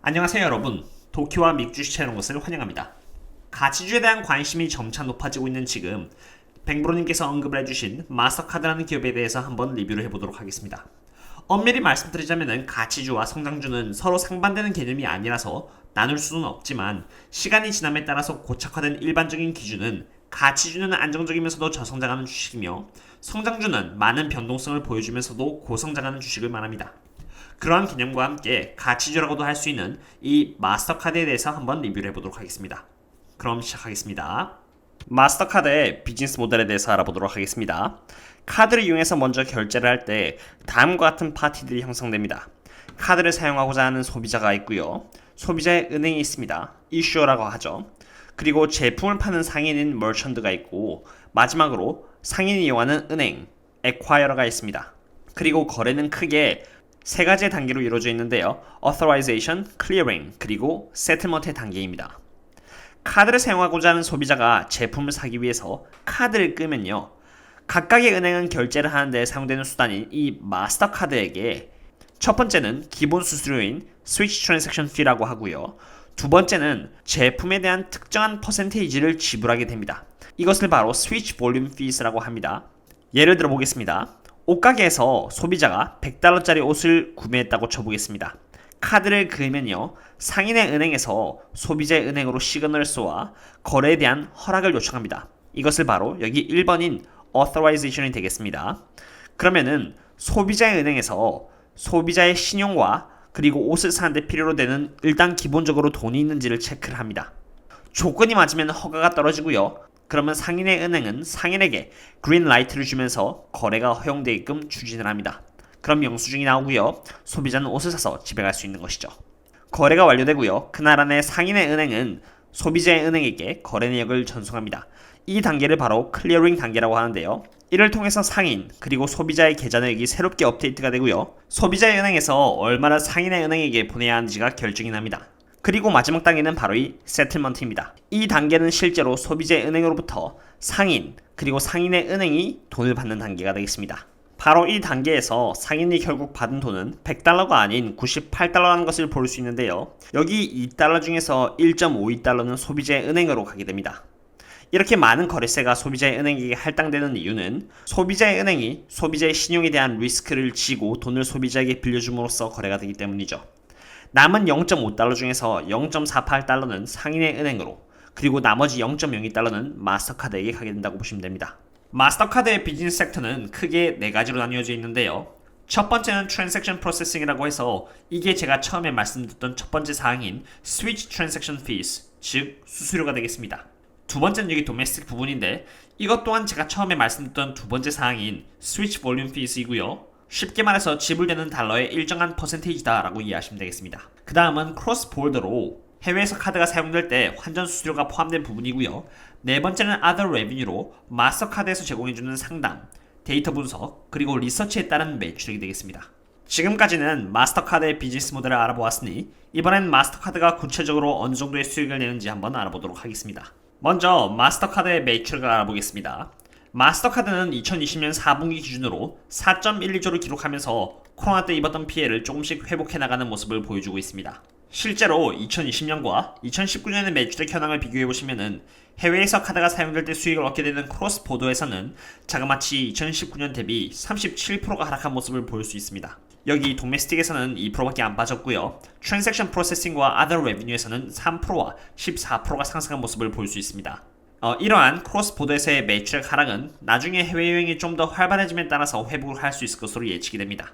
안녕하세요 여러분. 도쿄와 믹주 시체는 것을 환영합니다. 가치주에 대한 관심이 점차 높아지고 있는 지금 뱅브로님께서 언급을 해주신 마스터카드라는 기업에 대해서 한번 리뷰를 해보도록 하겠습니다. 엄밀히 말씀드리자면 가치주와 성장주는 서로 상반되는 개념이 아니라서 나눌 수는 없지만 시간이 지남에 따라서 고착화된 일반적인 기준은 가치주는 안정적이면서도 저성장하는 주식이며 성장주는 많은 변동성을 보여주면서도 고성장하는 주식을 말합니다. 그러한 개념과 함께 가치주라고도 할 수 있는 이 마스터카드에 대해서 한번 리뷰를 해보도록 하겠습니다. 그럼 시작하겠습니다. 마스터카드의 비즈니스 모델에 대해서 알아보도록 하겠습니다. 카드를 이용해서 먼저 결제를 할 때 다음과 같은 파티들이 형성됩니다. 카드를 사용하고자 하는 소비자가 있고요. 소비자의 은행이 있습니다. 이슈어라고 하죠. 그리고 제품을 파는 상인인 머천드가 있고 마지막으로 상인이 이용하는 은행, 에콰이어가 있습니다. 그리고 거래는 크게 세 가지의 단계로 이루어져 있는데요. Authorization, Clearing, 그리고 Settlement의 단계입니다. 카드를 사용하고자 하는 소비자가 제품을 사기 위해서 카드를 끄면요. 각각의 은행은 결제를 하는데 사용되는 수단인 이 마스터카드에게 첫 번째는 기본 수수료인 Switch Transaction Fee라고 하고요. 두 번째는 제품에 대한 특정한 퍼센테이지를 지불하게 됩니다. 이것을 바로 Switch Volume Fees라고 합니다. 예를 들어 보겠습니다. 옷가게에서 소비자가 100달러짜리 옷을 구매했다고 쳐보겠습니다. 카드를 그으면요. 상인의 은행에서 소비자의 은행으로 시그널을 쏘아 거래에 대한 허락을 요청합니다. 이것을 바로 여기 1번인 authorization이 되겠습니다. 그러면은 소비자의 은행에서 소비자의 신용과 그리고 옷을 사는데 필요로 되는 일단 기본적으로 돈이 있는지를 체크를 합니다. 조건이 맞으면 허가가 떨어지고요. 그러면 상인의 은행은 상인에게 그린 라이트를 주면서 거래가 허용되게끔 추진을 합니다. 그럼 영수증이 나오고요. 소비자는 옷을 사서 집에 갈 수 있는 것이죠. 거래가 완료되고요. 그날 안에 상인의 은행은 소비자의 은행에게 거래 내역을 전송합니다. 이 단계를 바로 클리어링 단계라고 하는데요. 이를 통해서 상인 그리고 소비자의 계좌 내역이 새롭게 업데이트가 되고요. 소비자의 은행에서 얼마나 상인의 은행에게 보내야 하는지가 결정이 납니다. 그리고 마지막 단계는 바로 이 세틀먼트입니다. 이 단계는 실제로 소비자의 은행으로부터 상인 그리고 상인의 은행이 돈을 받는 단계가 되겠습니다. 바로 이 단계에서 상인이 결국 받은 돈은 100달러가 아닌 98달러라는 것을 볼 수 있는데요. 여기 2달러 중에서 1.52달러는 소비자의 은행으로 가게 됩니다. 이렇게 많은 거래세가 소비자의 은행에게 할당되는 이유는 소비자의 은행이 소비자의 신용에 대한 리스크를 지고 돈을 소비자에게 빌려줌으로써 거래가 되기 때문이죠. 남은 0.5달러 중에서 0.48달러는 상인의 은행으로 그리고 나머지 0.02달러는 마스터카드에게 가게 된다고 보시면 됩니다. 마스터카드의 비즈니스 섹터는 크게 네 가지로 나뉘어져 있는데요. 첫 번째는 트랜잭션 프로세싱이라고 해서 이게 제가 처음에 말씀드렸던 첫 번째 사항인 스위치 트랜잭션 fees, 즉 수수료가 되겠습니다. 두 번째는 여기 도메스틱 부분인데 이것 또한 제가 처음에 말씀드렸던 두 번째 사항인 스위치 볼륨 fees이고요. 쉽게 말해서 지불되는 달러의 일정한 퍼센테이지다라고 이해하시면 되겠습니다. 그 다음은 크로스 볼더로 해외에서 카드가 사용될 때 환전 수수료가 포함된 부분이고요. 네 번째는 other revenue로 마스터카드에서 제공해주는 상담, 데이터 분석, 그리고 리서치에 따른 매출액이 되겠습니다. 지금까지는 마스터카드의 비즈니스 모델을 알아보았으니 이번엔 마스터카드가 구체적으로 어느 정도의 수익을 내는지 한번 알아보도록 하겠습니다. 먼저 마스터카드의 매출을 알아보겠습니다. 마스터카드는 2020년 4분기 기준으로 4.12조를 기록하면서 코로나 때 입었던 피해를 조금씩 회복해 나가는 모습을 보여주고 있습니다. 실제로 2020년과 2019년의 매출액 현황을 비교해 보시면은 해외에서 카드가 사용될 때 수익을 얻게 되는 크로스 보도에서는 자그마치 2019년 대비 37%가 하락한 모습을 볼 수 있습니다. 여기 도메스틱에서는 2%밖에 안 빠졌고요. 트랜잭션 프로세싱과 other revenue에서는 3%와 14%가 상승한 모습을 볼 수 있습니다. 어, 이러한 크로스 보드에서의 매출액 하락은 나중에 해외여행이 좀 더 활발해짐에 따라서 회복을 할 수 있을 것으로 예측이 됩니다.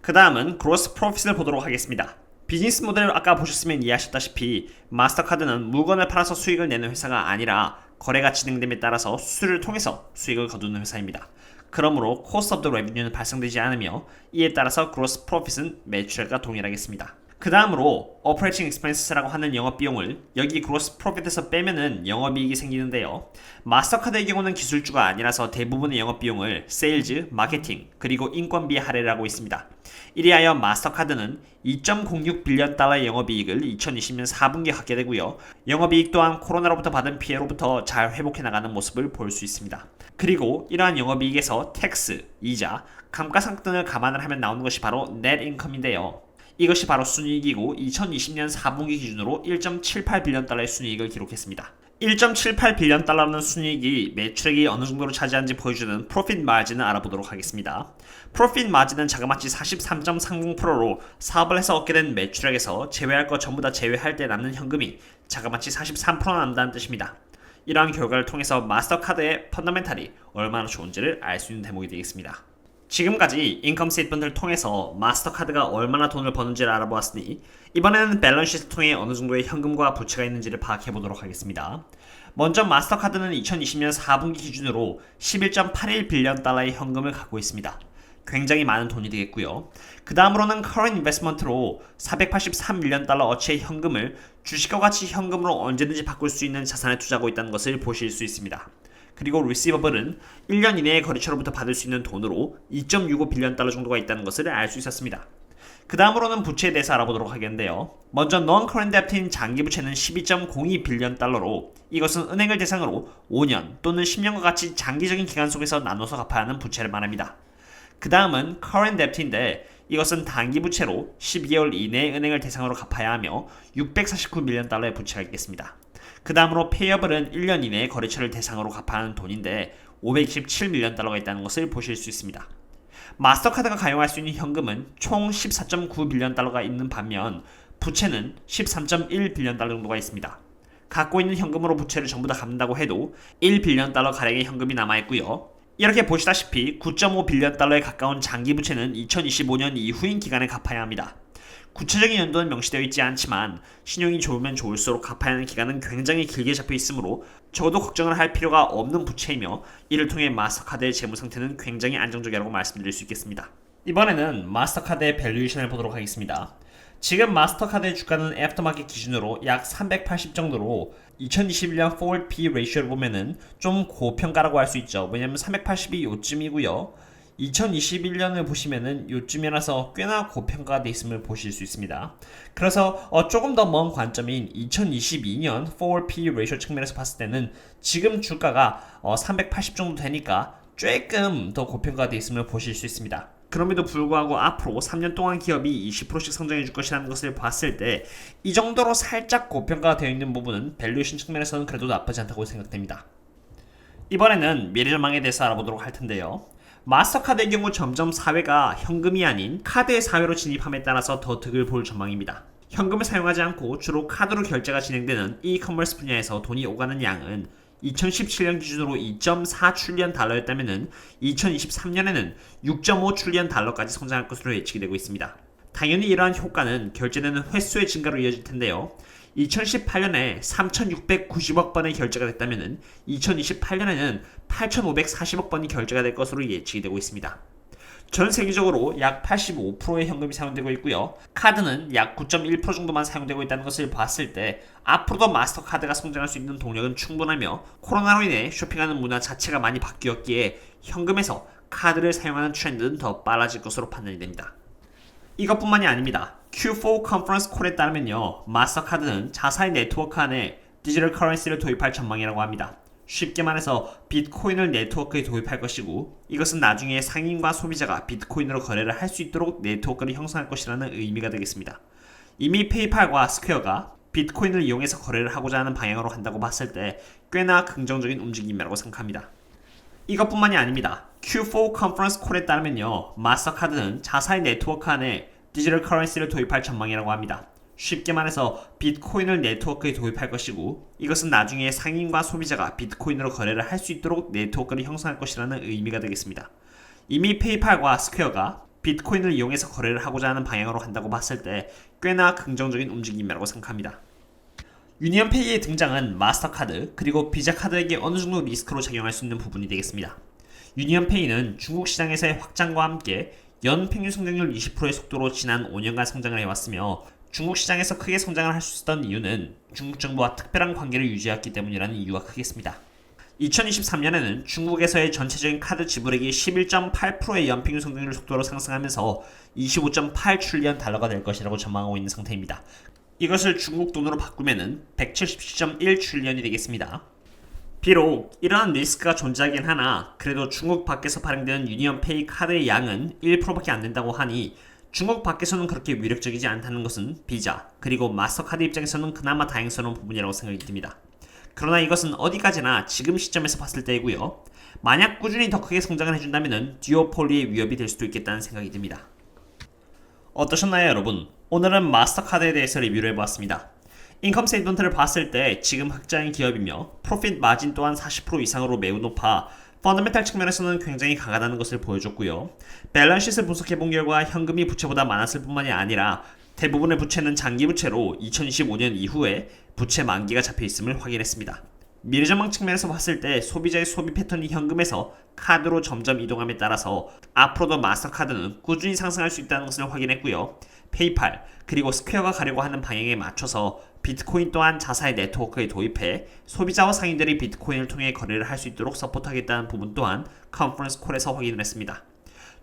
그 다음은 그로스 프로핏을 보도록 하겠습니다. 비즈니스 모델을 아까 보셨으면 이해하셨다시피 마스터카드는 물건을 팔아서 수익을 내는 회사가 아니라 거래가 진행됨에 따라서 수수료를 통해서 수익을 거두는 회사입니다. 그러므로 코스트 오브 더 레비뉴는 발생되지 않으며 이에 따라서 그로스 프로핏은 매출과 동일하겠습니다. 그 다음으로 오퍼레이팅 익스펜스라고 하는 영업 비용을 여기 그로스 프로핏에서 빼면은 영업이익이 생기는데요. 마스터카드의 경우는 기술주가 아니라서 대부분의 영업 비용을 세일즈, 마케팅, 그리고 인건비에 할애를 하고 있습니다. 이리하여 마스터카드는 2.06 빌리언 달러의 영업이익을 2020년 4분기에 갖게 되고요. 영업이익 또한 코로나로부터 받은 피해로부터 잘 회복해 나가는 모습을 볼 수 있습니다. 그리고 이러한 영업이익에서 텍스, 이자, 감가상각 등을 감안을 하면 나오는 것이 바로 넷 인컴인데요. 이것이 바로 순이익이고 2020년 4분기 기준으로 1.78빌리언 달러의 순이익을 기록했습니다. 1.78빌리언 달러는 순이익이 매출액이 어느 정도로 차지하는지 보여주는 프로핏 마진을 알아보도록 하겠습니다. 프로핏 마진은 자그마치 43.30%로 사업을 해서 얻게 된 매출액에서 제외할 것 전부 다 제외할 때 남는 현금이 자그마치 43% 남다는 뜻입니다. 이러한 결과를 통해서 마스터카드의 펀더멘탈이 얼마나 좋은지를 알 수 있는 대목이 되겠습니다. 지금까지 인컴 스테이트먼트를 통해서 마스터카드가 얼마나 돈을 버는지를 알아보았으니 이번에는 밸런시를 통해 어느 정도의 현금과 부채가 있는지를 파악해 보도록 하겠습니다. 먼저 마스터카드는 2020년 4분기 기준으로 11.81 빌리언 달러의 현금을 갖고 있습니다. 굉장히 많은 돈이 되겠고요. 그 다음으로는 current investment로 483밀리언 달러 어치의 현금을 주식과 같이 현금으로 언제든지 바꿀 수 있는 자산에 투자하고 있다는 것을 보실 수 있습니다. 그리고 리시버블은 1년 이내의 거래처로부터 받을 수 있는 돈으로 2.65빌리언 달러 정도가 있다는 것을 알 수 있었습니다. 그 다음으로는 부채에 대해서 알아보도록 하겠는데요. 먼저 non-current debt인 장기 부채는 12.02빌리언 달러로 이것은 은행을 대상으로 5년 또는 10년과 같이 장기적인 기간 속에서 나눠서 갚아야 하는 부채를 말합니다. 그 다음은 current debt인데 이것은 단기 부채로 12개월 이내에 은행을 대상으로 갚아야 하며 649밀리언 달러의 부채가 있겠습니다. 그 다음으로 페이어블은 1년 이내에 거래처를 대상으로 갚아야 하는 돈인데 527밀리언 달러가 있다는 것을 보실 수 있습니다. 마스터카드가 가용할 수 있는 현금은 총 14.9빌리언 달러가 있는 반면 부채는 13.1빌리언 달러 정도가 있습니다. 갖고 있는 현금으로 부채를 전부 다 갚는다고 해도 1빌리언 달러 가량의 현금이 남아있고요. 이렇게 보시다시피 9.5빌리언 달러에 가까운 장기 부채는 2025년 이후인 기간에 갚아야 합니다. 구체적인 연도는 명시되어 있지 않지만 신용이 좋으면 좋을수록 갚아야 하는 기간은 굉장히 길게 잡혀 있으므로 적어도 걱정을 할 필요가 없는 부채이며 이를 통해 마스터카드의 재무 상태는 굉장히 안정적이라고 말씀드릴 수 있겠습니다. 이번에는 마스터카드의 밸류에이션을 보도록 하겠습니다. 지금 마스터카드의 주가는 애프터마켓 기준으로 약 380 정도로 2021년 forward P 레이쇼를 보면은 좀 고평가라고 할 수 있죠. 왜냐면 380이 요쯤이고요. 2021년을 보시면은 요쯤이라서 꽤나 고평가가 돼 있음을 보실 수 있습니다. 그래서 어 조금 더 먼 관점인 2022년 4P 레이쇼 측면에서 봤을 때는 지금 주가가 어 380 정도 되니까 조금 더 고평가가 돼 있음을 보실 수 있습니다. 그럼에도 불구하고 앞으로 3년 동안 기업이 20%씩 성장해 줄 것이라는 것을 봤을 때 이 정도로 살짝 고평가가 되어 있는 부분은 밸류에이션 측면에서는 그래도 나쁘지 않다고 생각됩니다. 이번에는 미래 전망에 대해서 알아보도록 할 텐데요. 마스터카드의 경우 점점 사회가 현금이 아닌 카드의 사회로 진입함에 따라서 더 득을 볼 전망입니다. 현금을 사용하지 않고 주로 카드로 결제가 진행되는 이커머스 분야에서 돈이 오가는 양은 2017년 기준으로 2.4출리언 달러였다면 2023년에는 6.5 출리언 달러까지 성장할 것으로 예측이 되고 있습니다. 당연히 이러한 효과는 결제되는 횟수의 증가로 이어질 텐데요. 2018년에 3,690억 번의 결제가 됐다면 2028년에는 8,540억 번이 결제가 될 것으로 예측이 되고 있습니다. 전 세계적으로 약 85%의 현금이 사용되고 있고요. 카드는 약 9.1% 정도만 사용되고 있다는 것을 봤을 때 앞으로도 마스터카드가 성장할 수 있는 동력은 충분하며 코로나로 인해 쇼핑하는 문화 자체가 많이 바뀌었기에 현금에서 카드를 사용하는 트렌드는 더 빨라질 것으로 판단이 됩니다. 이것뿐만이 아닙니다. Q4 컨퍼런스 콜에 따르면요. 마스터카드는 자사의 네트워크 안에 디지털 커런시를 도입할 전망이라고 합니다. 쉽게 말해서 비트코인을 네트워크에 도입할 것이고 이것은 나중에 상인과 소비자가 비트코인으로 거래를 할 수 있도록 네트워크를 형성할 것이라는 의미가 되겠습니다. 이미 페이팔과 스퀘어가 비트코인을 이용해서 거래를 하고자 하는 방향으로 간다고 봤을 때 꽤나 긍정적인 움직임이라고 생각합니다. 이것뿐만이 아닙니다. Q4 컨퍼런스 콜에 따르면요. 마스터카드는 자사의 네트워크 안에 디지털 커런시를 도입할 전망이라고 합니다. 쉽게 말해서 비트코인을 네트워크에 도입할 것이고 이것은 나중에 상인과 소비자가 비트코인으로 거래를 할 수 있도록 네트워크를 형성할 것이라는 의미가 되겠습니다. 이미 페이팔과 스퀘어가 비트코인을 이용해서 거래를 하고자 하는 방향으로 간다고 봤을 때 꽤나 긍정적인 움직임이라고 생각합니다. 유니언페이의 등장은 마스터카드 그리고 비자 카드에게 어느 정도 리스크로 작용할 수 있는 부분이 되겠습니다. 유니언페이는 중국 시장에서의 확장과 함께 연 평균 성장률 20%의 속도로 지난 5년간 성장을 해왔으며 중국 시장에서 크게 성장을 할 수 있었던 이유는 중국 정부와 특별한 관계를 유지했기 때문이라는 이유가 크겠습니다. 2023년에는 중국에서의 전체적인 카드 지불액이 11.8%의 연평균 성장률 속도로 상승하면서 25.8트리언 달러가 될 것이라고 전망하고 있는 상태입니다. 이것을 중국 돈으로 바꾸면 177.1트리언이 되겠습니다. 비록 이러한 리스크가 존재하긴 하나 그래도 중국 밖에서 발행되는 유니언 페이 카드의 양은 1%밖에 안 된다고 하니 중국 밖에서는 그렇게 위력적이지 않다는 것은 비자 그리고 마스터카드 입장에서는 그나마 다행스러운 부분이라고 생각이 듭니다. 그러나 이것은 어디까지나 지금 시점에서 봤을 때이고요. 만약 꾸준히 더 크게 성장을 해준다면 듀오폴리의 위협이 될 수도 있겠다는 생각이 듭니다. 어떠셨나요 여러분? 오늘은 마스터카드에 대해서 리뷰를 해보았습니다. 인컴 스테이트먼트를 봤을 때 지금 흑자인 기업이며 프로핏 마진 또한 40% 이상으로 매우 높아 펀더멘탈 측면에서는 굉장히 강하다는 것을 보여줬고요. 밸런시를 분석해본 결과 현금이 부채보다 많았을 뿐만이 아니라 대부분의 부채는 장기 부채로 2025년 이후에 부채 만기가 잡혀 있음을 확인했습니다. 미래 전망 측면에서 봤을 때 소비자의 소비 패턴이 현금에서 카드로 점점 이동함에 따라서 앞으로도 마스터카드는 꾸준히 상승할 수 있다는 것을 확인했고요. 페이팔 그리고 스퀘어가 가려고 하는 방향에 맞춰서 비트코인 또한 자사의 네트워크에 도입해 소비자와 상인들이 비트코인을 통해 거래를 할 수 있도록 서포트하겠다는 부분 또한 컨퍼런스 콜에서 확인을 했습니다.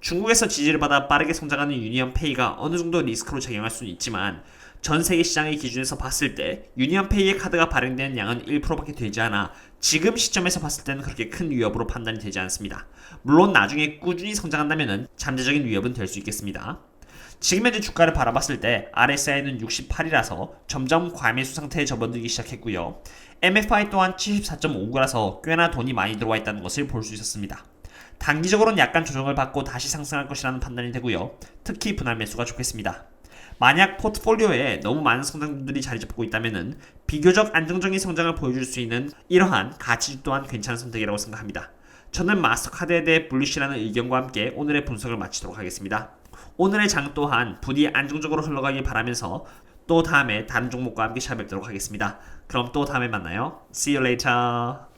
중국에서 지지를 받아 빠르게 성장하는 유니언페이가 어느 정도 리스크로 작용할 수는 있지만 전 세계 시장의 기준에서 봤을 때 유니언페이의 카드가 발행되는 양은 1%밖에 되지 않아 지금 시점에서 봤을 때는 그렇게 큰 위협으로 판단이 되지 않습니다. 물론 나중에 꾸준히 성장한다면 잠재적인 위협은 될 수 있겠습니다. 지금 현재 주가를 바라봤을 때 RSI는 68이라서 점점 과매수 상태에 접어들기 시작했고요. MFI 또한 74.59라서 꽤나 돈이 많이 들어와 있다는 것을 볼 수 있었습니다. 단기적으로는 약간 조정을 받고 다시 상승할 것이라는 판단이 되고요. 특히 분할 매수가 좋겠습니다. 만약 포트폴리오에 너무 많은 성장들이 자리 잡고 있다면 비교적 안정적인 성장을 보여줄 수 있는 이러한 가치 또한 괜찮은 선택이라고 생각합니다. 저는 마스터카드에 대해 불리시라는 의견과 함께 오늘의 분석을 마치도록 하겠습니다. 오늘의 장 또한 부디 안정적으로 흘러가길 바라면서 또 다음에 다른 종목과 함께 찾아뵙도록 하겠습니다. 그럼 또 다음에 만나요. See you later.